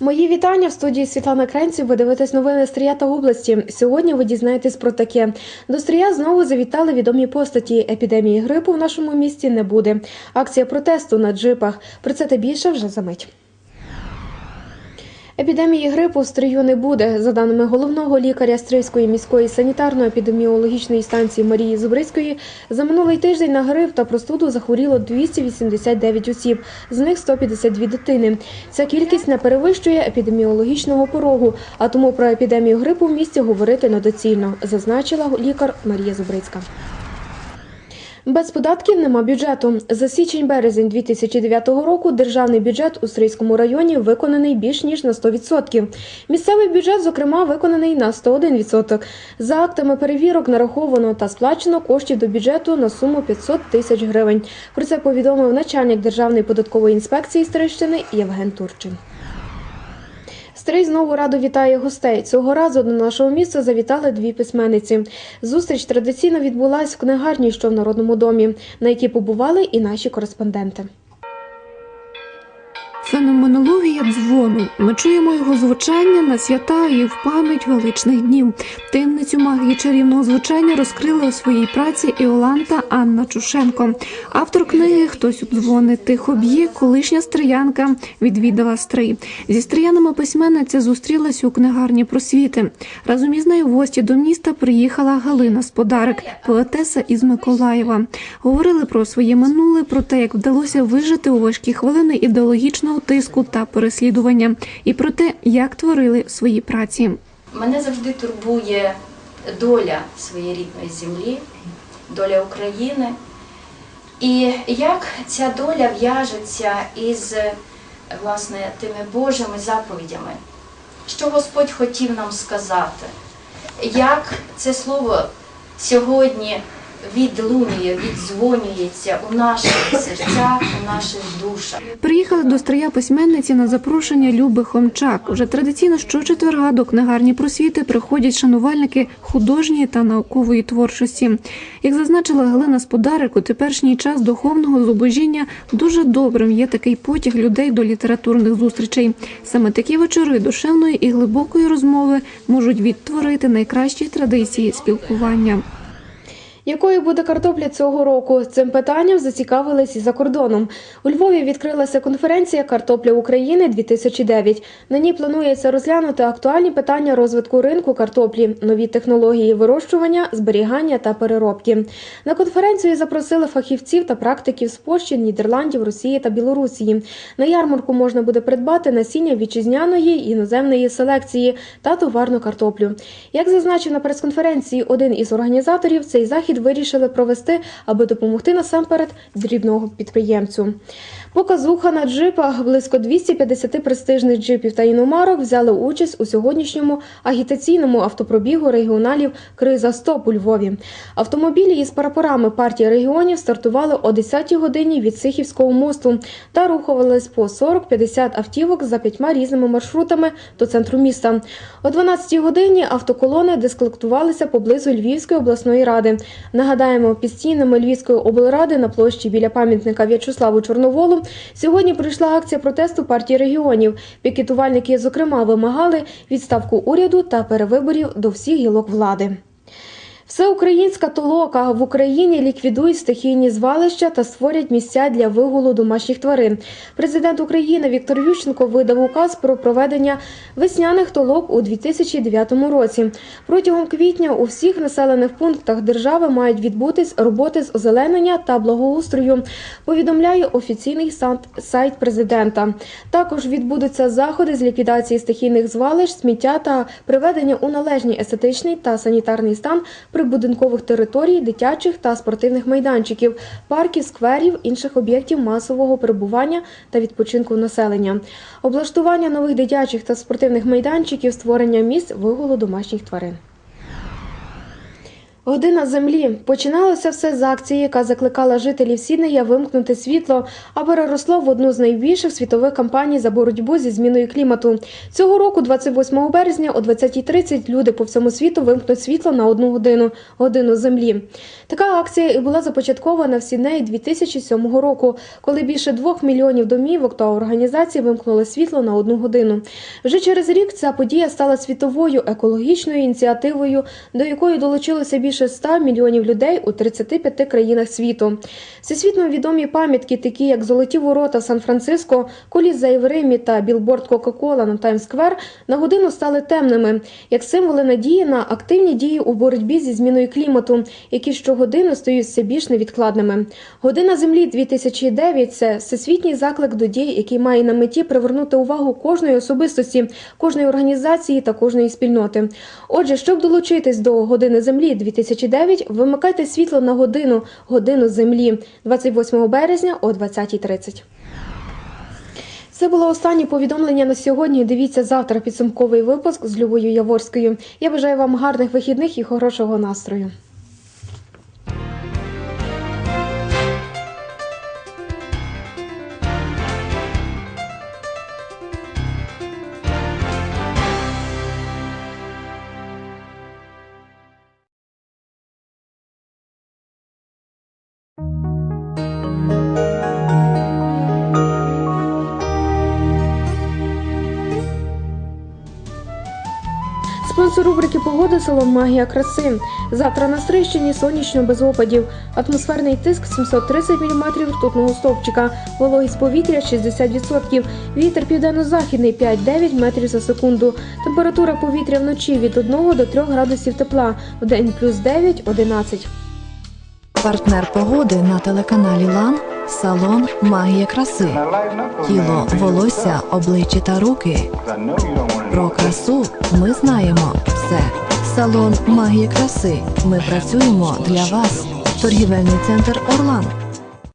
Мої вітання в студії Світлана Кренців. Ви дивитесь новини Стрія та області. Сьогодні ви дізнаєтесь про таке. До Стрія знову завітали відомі постаті. Епідемії грипу в нашому місті не буде. Акція протесту на джипах. Про це та більше вже за мить. Епідемії грипу в Стрию не буде. За даними головного лікаря Стрийської міської санітарно-епідеміологічної станції Марії Зубрицької, за минулий тиждень на грип та простуду захворіло 289 осіб, з них 152 дитини. Ця кількість не перевищує епідеміологічного порогу, а тому про епідемію грипу в місті говорити недоцільно, зазначила лікар Марія Зубрицька. Без податків нема бюджету. За січень-березень 2009 року державний бюджет у Стрийському районі виконаний більш ніж на 100%. Місцевий бюджет, зокрема, виконаний на 101%. За актами перевірок нараховано та сплачено коштів до бюджету на суму 500 тисяч гривень. Про це повідомив начальник Державної податкової інспекції Стрийщини Євген Турчин. Стрий знову радо вітає гостей. Цього разу до нашого міста завітали дві письменниці. Зустріч традиційно відбулась в книгарні, що в Народному домі, на якій побували і наші кореспонденти. Феноменологія дзвону. Ми чуємо його звучання на свята і в пам'ять величних днів. Таємницю магії чарівного звучання розкрила у своїй праці Іоланта Анна Чушенко. Автор книги Хтось у дзвони тихо б'є, колишня стріянка відвідала стрий. Зі стріянами письменниця зустрілася у книгарні просвіти. Разом із нею в гості до міста приїхала Галина Сподарик, поетеса із Миколаєва. Говорили про своє минуле, про те, як вдалося вижити у важкі хвилини ідеологічного тиску та переслідування, і про те, як творили свої праці. Мене завжди турбує доля своєї рідної землі, доля України. І як ця доля в'яжеться із власне тими Божими заповідями, що Господь хотів нам сказати, як це слово сьогодні відлунює, віддзвонюється у наших серцях, у наших душах. Приїхали до стрия письменниці на запрошення Люби Хомчак. Уже традиційно щочетверга до книгарні просвіти приходять шанувальники художньої та наукової творчості. Як зазначила Галина Сподарик, у теперішній час духовного зубожіння дуже добрим є такий потяг людей до літературних зустрічей. Саме такі вечори душевної і глибокої розмови можуть відтворити найкращі традиції спілкування. Якою буде картопля цього року? Цим питанням зацікавились і за кордоном. У Львові відкрилася конференція Картопля України 2009 На ній планується розглянути актуальні питання розвитку ринку картоплі, нові технології вирощування, зберігання та переробки. На конференцію запросили фахівців та практиків з Польщі, Нідерландів, Росії та Білорусії. На ярмарку можна буде придбати насіння вітчизняної іноземної селекції та товарну картоплю. Як зазначив на прес-конференції один із організаторів, цей захід вирішили провести, аби допомогти насамперед дрібного підприємцю. Показуха на джипах близько 250 престижних джипів та іномарок взяли участь у сьогоднішньому агітаційному автопробігу регіоналів Криза Стоп у Львові. Автомобілі із прапорами партії регіонів стартували о 10-й годині від Сихівського мосту та рухувались по 40-50 автівок за п'ятьма різними маршрутами до центру міста. О 12-й годині автоколони дисколектувалися поблизу Львівської обласної ради. Нагадаємо, під стінами Львівської облради на площі біля пам'ятника В'ячеславу Чорноволу сьогодні прийшла акція протесту партії регіонів. Пікетувальники, зокрема, вимагали відставку уряду та перевиборів до всіх гілок влади. Всеукраїнська толока в Україні ліквідують стихійні звалища та створять місця для вигулу домашніх тварин. Президент України Віктор Ющенко видав указ про проведення весняних толок у 2009 році. Протягом квітня у всіх населених пунктах держави мають відбутись роботи з озеленення та благоустрою. Повідомляє офіційний сайт президента. Також відбудуться заходи з ліквідації стихійних звалищ, сміття та приведення у належний естетичний та санітарний стан прибудинкових територій, дитячих та спортивних майданчиків, парків, скверів, інших об'єктів масового перебування та відпочинку населення, облаштування нових дитячих та спортивних майданчиків, створення місць вигулу домашніх тварин. Година землі починалося все з акції, яка закликала жителів Сіднея вимкнути світло, а переросло в одну з найбільших світових кампаній за боротьбу зі зміною клімату. Цього року, 28 березня, о 20.30 люди по всьому світу вимкнуть світло на одну годину годину землі. Така акція і була започаткована в Сіднеї 2007 року, коли більше двох мільйонів домівок та організацій вимкнули світло на одну годину. Вже через рік ця подія стала світовою екологічною ініціативою, до якої долучилося більше 100 мільйонів людей у 35 країнах світу. Всесвітньо відомі пам'ятки, такі як Золоті ворота в Сан-Франциско, Колізей в Римі та білборд Кока-Кола на Таймс-сквер на годину стали темними, як символи надії на активні дії у боротьбі зі зміною клімату, які щогодини стають все більш невідкладними. Година землі 2009 – це всесвітній заклик до дій, який має на меті привернути увагу кожної особистості, кожної організації та кожної спільноти. Отже, щоб долучитись до години землі 2009, вимикайте світло на годину годину землі 28 березня о 20.30. Це було останнє повідомлення на сьогодні. Дивіться завтра підсумковий випуск з Любою Яворською. Я бажаю вам гарних вихідних і хорошого настрою. Спонсор рубрики Погода салон Магія краси. Завтра на Стрищині сонячно без опадів. Атмосферний тиск 730 мм ртутного стовпчика. Вологість повітря 60%. Вітер південно-західний 5-9 метрів за секунду. Температура повітря вночі від 1 до 3 градусів тепла. Вдень плюс 9-11. Партнер погоди на телеканалі Лан салон Магія краси. Тіло, волосся, обличчя та руки. Про красу ми знаємо все. Салон магії краси. Ми працюємо для вас. Торгівельний центр Орлан.